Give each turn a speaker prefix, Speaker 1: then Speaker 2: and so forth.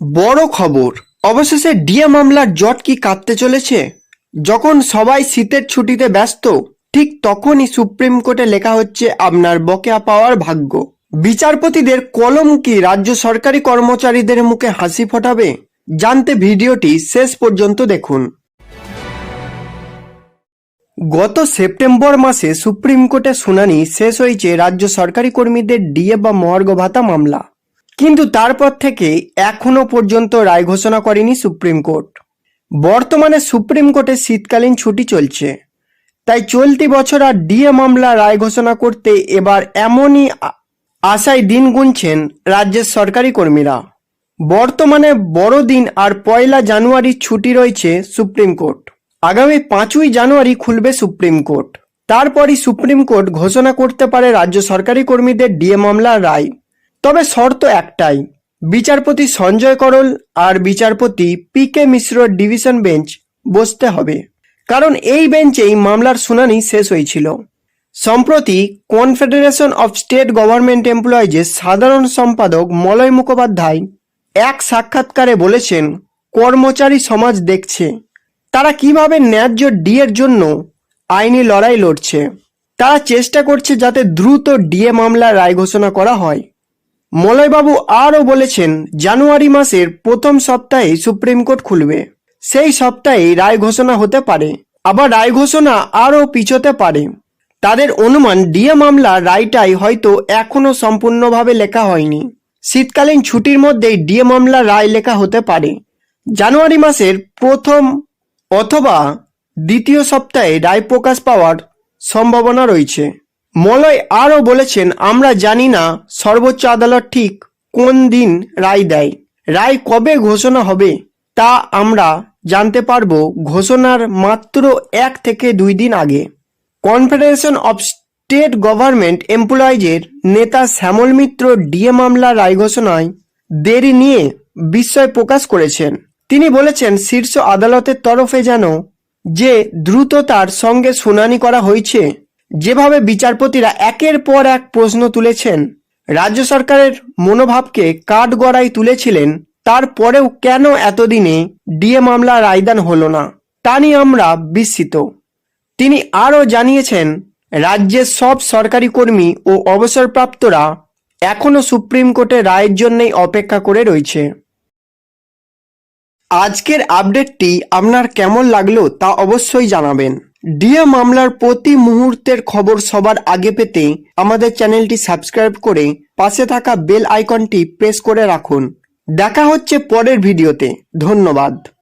Speaker 1: বড় খবর, অবশেষে ডিএ মামলার জট কি কাঁপতে চলেছে? যখন সবাই শীতের ছুটিতে ব্যস্ত, ঠিক তখনই সুপ্রিম কোর্টে লেখা হচ্ছে আপনার বকেয়া পাওয়ার ভাগ্য। বিচারপতিদের কলম কি রাজ্য সরকারি কর্মচারীদের মুখে হাসি ফোটাবে? জানতে ভিডিওটি শেষ পর্যন্ত দেখুন। গত সেপ্টেম্বর মাসে সুপ্রিম কোর্টে শুনানি শেষ হয়েছে রাজ্য সরকারি কর্মীদের ডিএ বা মহার্ঘ ভাতা মামলা। কিন্তু তারপর থেকে এখনও পর্যন্ত রায় ঘোষণা করেনি সুপ্রিম কোর্ট। বর্তমানে সুপ্রিম কোর্টে শীতকালীন ছুটি চলছে। তাই চলতি বছর আর ডিএ মামলা রায় ঘোষণা করতে এবার এমনই আশায় দিন গুনছেন রাজ্যের সরকারি কর্মীরা। বর্তমানে বড়দিন আর পয়লা জানুয়ারি ছুটি রয়েছে সুপ্রিম কোর্ট। আগামী পাঁচই জানুয়ারি খুলবে সুপ্রিম কোর্ট। তারপরই সুপ্রিম কোর্ট ঘোষণা করতে পারে রাজ্য সরকারি কর্মীদের ডিএ মামলার রায়। তবে শর্ত একটাই। বিচারপতি সঞ্জয় করল আর বিচারপতি পি কে মিশ্রর ডিভিশন বেঞ্চ বসতে হবে। কারণ এই বেঞ্চেই মামলার শুনানি শেষ হয়েছিল। সম্প্রতি কনফেডারেশন অফ স্টেট গভর্নমেন্ট এমপ্লয়িজের সাধারণ সম্পাদক মলয় মুখোপাধ্যায় এক সাক্ষাৎকারে বলেছেন, কর্মচারী সমাজ দেখছে। তারা কীভাবে ন্যায্য ডিএর জন্য আইনি লড়াই লড়ছে। তারা চেষ্টা করছে যাতে দ্রুত ডিএ মামলার রায় ঘোষণা করা হয়। মলয়বাবু আরও বলেছেন, জানুয়ারি মাসের প্রথম সপ্তাহে সুপ্রিম কোর্ট খুলবে। সেই সপ্তাহে রায় ঘোষণা হতে পারে। আবার রায় ঘোষণা আরও পিছোতে পারে। তাদের অনুমান ডিএ মামলা রায়টাই হয়তো এখনও সম্পূর্ণভাবে লেখা হয়নি। শীতকালীন ছুটির মধ্যেই ডিএ মামলা রায় লেখা হতে পারে। জানুয়ারি মাসের প্রথম অথবা দ্বিতীয় সপ্তাহে রায় প্রকাশ পাওয়ার সম্ভাবনা রয়েছে। মলয় আরও বলেছেন, আমরা জানি না সর্বোচ্চ আদালত ঠিক কোন দিন রায় দেয়। রায় কবে ঘোষণা হবে তা আমরা জানতে পারব ঘোষণার মাত্র এক থেকে দুই দিন আগে। কনফেডারেশন অফ স্টেট গভর্নমেন্ট এমপ্লয়িজের নেতা শ্যামল মিত্র ডিএ মামলা রায় ঘোষণায় দেরি নিয়ে বিস্ময় প্রকাশ করেছেন। তিনি বলেছেন, শীর্ষ আদালতের তরফে যেন যে দ্রুততার সঙ্গে শুনানি করা হয়েছে যেভাবে বিচারপতিরা একের পর এক প্রশ্ন তুলেছেন, রাজ্য সরকারের মনোভাবকে কাঠগড়ায় তুলেছিলেন, তারপরেও কেন এতদিনে ডিএ মামলা রায়দান হলো না? তা নিয়ে আমরা বিস্মিত। তিনি আরও জানিয়েছেন, রাজ্যের সব সরকারি কর্মী ও অবসরপ্রাপ্তরা এখনও সুপ্রিম কোর্টের রায়ের জন্যই অপেক্ষা করে রয়েছে। আজকের আপডেটটি আপনার কেমন লাগল তা অবশ্যই জানাবেন। ডিএ মামলার প্রতি মুহূর্তের খবর সবার আগে পেতে আমাদের চ্যানেলটি সাবস্ক্রাইব করে পাশে থাকা বেল আইকনটি প্রেস করে রাখুন। দেখা হচ্ছে পরের ভিডিওতে। ধন্যবাদ।